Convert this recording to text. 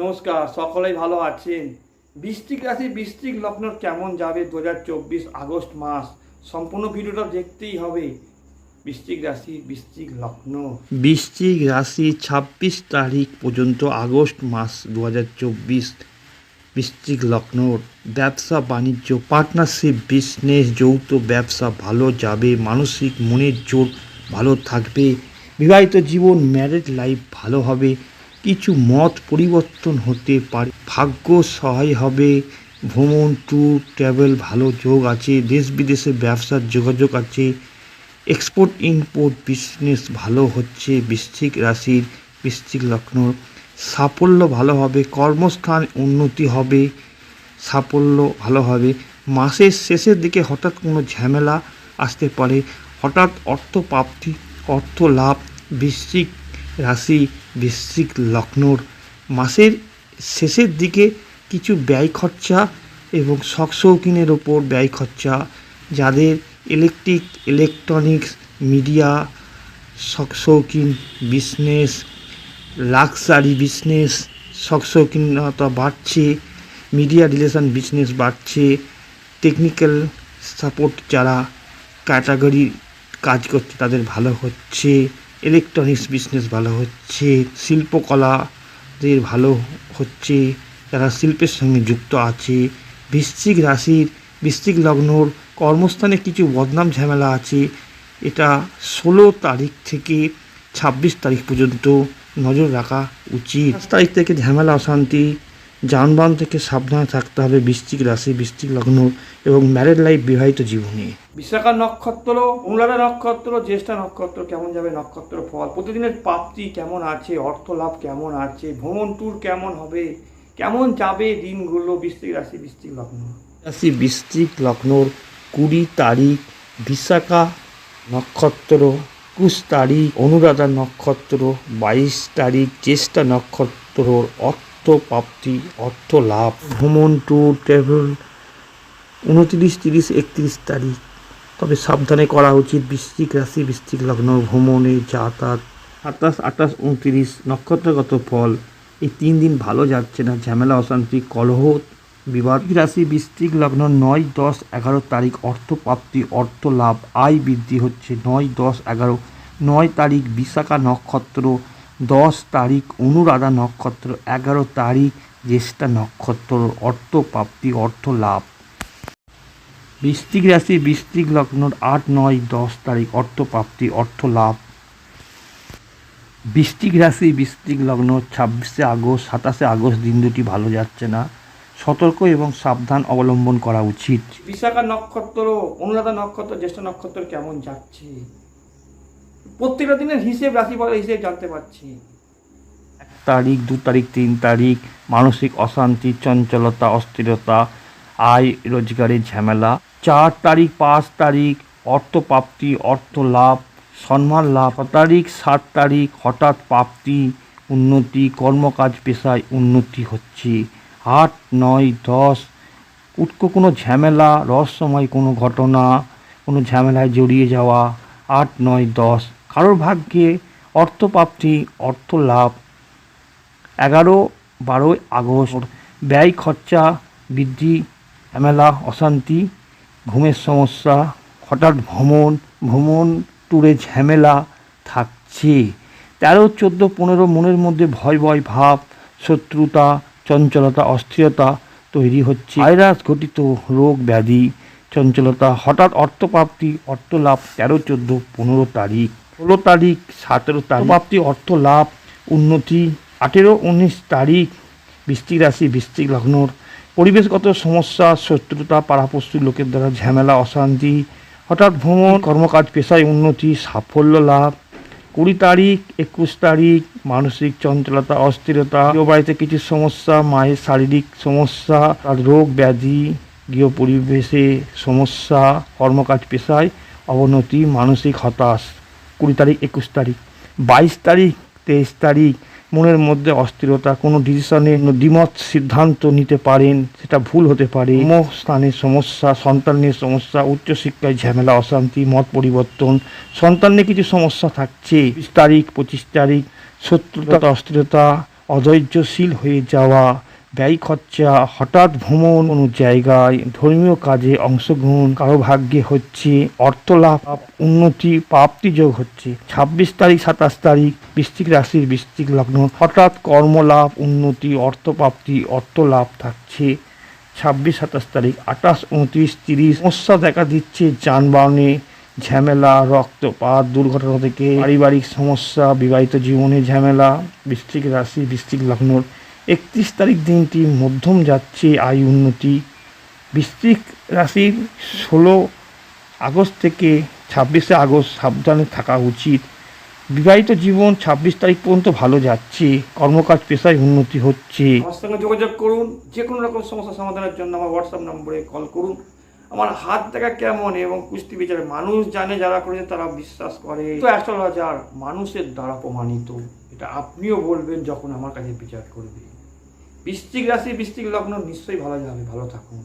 নমস্কার, সকলেই ভালো আছেন? বৃষ্টিক রাশি বৃষ্টিক লগ্ন কেমন যাবে দু হাজার চব্বিশ আগস্ট মাস? সম্পূর্ণ ভিডিওটা দেখতেই হবে। বৃষ্টিক রাশি বৃষ্টিক লগ্ন। বৃশ্চিক রাশি ছাব্বিশ তারিখ পর্যন্ত আগস্ট মাস দু হাজার চব্বিশ বৃশ্চিক লগ্নর ব্যবসা, বাণিজ্য পার্টনারশিপ বিজনেস যৌথ ব্যবসা ভালো যাবে, মানসিক মনের জোর ভালো থাকবে, বিবাহিত জীবন ম্যারেড লাইফ ভালো হবে কিছু মত পরিবর্তন হতে পারে। ভাগ্য সহায় হবে। ভ্রমণ ট্যুর ট্রাভেল ভালো যোগ আছে। দেশ বিদেশে ব্যবসার যোগাযোগ আছে। এক্সপোর্ট ইম্পোর্ট বিজনেস ভালো হচ্ছে। বৃশ্চিক রাশির বৃশ্চিক লগ্ন। সাফল্য ভালো হবে। কর্মস্থান উন্নতি হবে। সাফল্য ভালো হবে। মাসের শেষের দিকে হঠাৎ কোনো ঝামেলা আসতে পারে। হঠাৎ অর্থ প্রাপ্তি, অর্থ লাভ, বৃশ্চিক রাশি বৃশ্চিক লগ্নর মাসের শেষের দিকে কিছু ব্যয় খরচা এবং শখ শৌখিনের ওপর ব্যয় খরচা, যাদের ইলেকট্রিক ইলেকট্রনিক্স মিডিয়া শখ শৌখিন বিজনেস লাক্সারি বিজনেস শখ শৌখিনতা বাড়ছে মিডিয়া রিলেশন বিজনেস বাড়ছে টেকনিক্যাল সাপোর্ট যারা ক্যাটাগরি কাজ করছে তাদের ভালো হচ্ছে। ইলেকট্রনিক্স বিজনেস ভালো হচ্ছে শিল্পকলা শিল্পকলাদের ভালো হচ্ছে, যারা শিল্পের সঙ্গে যুক্ত আছে, বৃশ্চিক রাশির, বৃশ্চিক লগ্নর কর্মস্থানে কিছু বদনাম ঝামেলা আছে, এটা ষোলো তারিখ থেকে ছাব্বিশ তারিখ পর্যন্ত নজর রাখা উচিত। তারিখ থেকে ঝামেলা, অশান্তি যানবাহন থেকে সাবধানে থাকতে হবে বৃশ্চিক রাশি বৃশ্চিক লগ্ন এবং ম্যারেড লাইফ বিবাহিত জীবনে বিশাখা নক্ষত্র অনুরাধা নক্ষত্র জ্যেষ্ঠা নক্ষত্র কেমন যাবে নক্ষত্র ফল? প্রতিদিনের প্রাপ্তি কেমন আছে? অর্থ লাভ কেমন আছে? ভ্রমণ ট্যুর কেমন হবে? কেমন যাবে দিনগুলো? বৃশ্চিক রাশি বৃশ্চিক লগ্ন। রাশি বৃশ্চিক লগ্নর কুড়ি তারিখ বিশাখা নক্ষত্র একুশ তারিখ অনুরাধা নক্ষত্র বাইশ তারিখ জ্যেষ্ঠা নক্ষত্রর অর্থ প্রাপ্তি অর্থ লাভ ভ্রমণ ট্যুর ট্রাভেল উনত্রিশ, তিরিশ, একত্রিশ তারিখ। তবে সাবধানে করা উচিত বৃশ্চিক রাশি, বৃশ্চিক লগ্ন, ভ্রমণে যাতায়াত। সাতাশ আঠাশ, উনত্রিশ, নক্ষত্রগত ফল। এই তিন দিন ভালো যাচ্ছে না, ঝামেলা, অশান্তি, কলহ, বিবাদ। রাশি, বৃশ্চিক লগ্ন, নয়, দশ, এগারো তারিখ অর্থ প্রাপ্তি অর্থ লাভ আয় বৃদ্ধি হচ্ছে। নয়, দশ, এগারো, নয় তারিখ, বিশাখা নক্ষত্র দশ তারিখ অনুরাধা নক্ষত্র, এগারো তারিখ জ্যেষ্ঠা নক্ষত্র, অর্থ প্রাপ্তি, অর্থ লাভ। বৃশ্চিক রাশি, বৃশ্চিক লগ্নর আট, নয়, দশ তারিখ, অর্থ প্রাপ্তি, অর্থ লাভ। বৃশ্চিক রাশি, বৃশ্চিক লগ্ন, ছাব্বিশে আগস্ট, সাতাশে আগস্ট দিন দুটি ভালো যাচ্ছে না। সতর্ক এবং সাবধান অবলম্বন করা উচিত। বিশাখা নক্ষত্র, অনুরাধা নক্ষত্র, জ্যেষ্ঠ নক্ষত্র কেমন যাচ্ছে? প্রত্যেকটা দিনের হিসেব রাশিফল হিসেব জানতে পারছি। এক তারিখ, দু তারিখ, তিন তারিখ, মানসিক অশান্তি, চঞ্চলতা, অস্থিরতা, আয়, রোজগারের ঝামেলা, চার তারিখ, পাঁচ তারিখ অর্থ প্রাপ্তি অর্থ লাভ, সম্মান লাভ তারিখ, সাত তারিখ, হঠাৎ প্রাপ্তি, উন্নতি, কর্মকাজ পেশায় উন্নতি হচ্ছে। আট, নয়, দশ উৎকো কোনো ঝামেলা, রহস্যময় কোনো ঘটনা, কোনো ঝামেলায় জড়িয়ে যাওয়া। আট, নয়, দশ কারোর ভাগ্যে অর্থপ্রাপ্তি অর্থ লাভ এগারো, বারোই আগস্ট, ব্যয় খরচা, বৃদ্ধি, ঝামেলা, অশান্তি, ঘুমের সমস্যা, হঠাৎ ভ্রমণ ভ্রমণ ট্যুরে ঝামেলা থাকছে। তেরো, চোদ্দ, পনেরো মনের মধ্যে ভয় ভয়, ভাব, শত্রুতা, চঞ্চলতা, অস্থিরতা তৈরি হচ্ছে। ভাইরাস ঘটিত রোগ ব্যাধি, চঞ্চলতা, হঠাৎ অর্থপ্রাপ্তি অর্থ লাভ তেরো, চোদ্দ, পনেরো তারিখ। ষোলো তারিখ, সতেরো তারিখ। প্রাপ্তি অর্থ, লাভ, উন্নতি, আঠেরো, উনিশ তারিখ বৃষ্টিক রাশি বৃষ্টিক লগ্নর। পরিবেশগত সমস্যা, শত্রুতা, পাড়াপড়শির লোকের দ্বারা ঝামেলা, অশান্তি, হঠাৎ ভ্রমণ, কর্মকাজ, পেশায় উন্নতি, সাফল্য লাভ। কুড়ি তারিখ, একুশ তারিখ, মানসিক চঞ্চলতা, অস্থিরতা বাড়িতে কিছু সমস্যা, মায়ের শারীরিক সমস্যা, তার রোগ ব্যাধি, গৃহ পরিবেশে সমস্যা, কর্মকাজ, পেশায় অবনতি, মানসিক হতাশ। কুড়ি তারিখ, একুশ তারিখ, বাইশ তারিখ, তেইশ তারিখ, মনের মধ্যে অস্থিরতা, কোনো ডিসিশনে দ্বিমত, সিদ্ধান্ত নিতে পারেন, সেটা ভুল হতে পারে। স্থানের সমস্যা সন্তানের সমস্যা, উচ্চশিক্ষায় ঝামেলা, অশান্তি, মত পরিবর্তন, সন্তান নিয়ে কিছু সমস্যা থাকছে। বিশ তারিখ, পঁচিশ তারিখ, শত্রুতা, অস্থিরতা, অধৈর্যশীল হয়ে যাওয়া ব্যয় খরচা, হঠাৎ ভ্রমণ কোনো জায়গায় ধর্মীয় কাজে অংশগ্রহণ কারও ভাগ্যে হচ্ছে অর্থ লাভ উন্নতি, প্রাপ্তি যোগ হচ্ছে। ছাব্বিশ তারিখ, সাতাশ তারিখ বৃষ্টিক রাশির বৃষ্টিক লগ্ন, হঠাৎ কর্মলাভ, উন্নতি, অর্থপ্রাপ্তি অর্থ লাভ থাকছে। ছাব্বিশ, সাতাশ তারিখ, আঠাশ, উনত্রিশ, তিরিশ, সমস্যা দেখা দিচ্ছে যানবাহনে, ঝামেলা, রক্তপাত, দুর্ঘটনা থেকে, পারিবারিক সমস্যা, বিবাহিত জীবনে ঝামেলা, বৃশ্চিক রাশি, বৃশ্চিক লগ্নর একত্রিশ তারিখ দিনটি মধ্যম যাচ্ছে আয় উন্নতি। বৃশ্চিক রাশির ষোলো আগস্ট থেকে ছাব্বিশে আগস্ট সাবধানে থাকা উচিত। বিবাহিত জীবন ছাব্বিশ তারিখ পর্যন্ত ভালো যাচ্ছে, কর্মকাজ পেশায় উন্নতি হচ্ছে। আমার সঙ্গে যোগাযোগ করুন, যে কোনো রকম সমস্যা সমাধানের জন্য আমার হোয়াটসঅ্যাপ নম্বরে কল করুন। আমার হাত দেখা কেমন এবং কুস্তি বিচারে মানুষ জানে যারা করেছে তারা বিশ্বাস করে। তো অ্যাস্ট্রোলজার মানুষের দ্বারা প্রমাণিত। এটা আপনিও বলবেন যখন আমার কাছে বিচার করবে। বৃশ্চিক রাশি বৃষ্টিক লগ্ন নিশ্চয়ই ভালো যাবে ভালো থাকুন।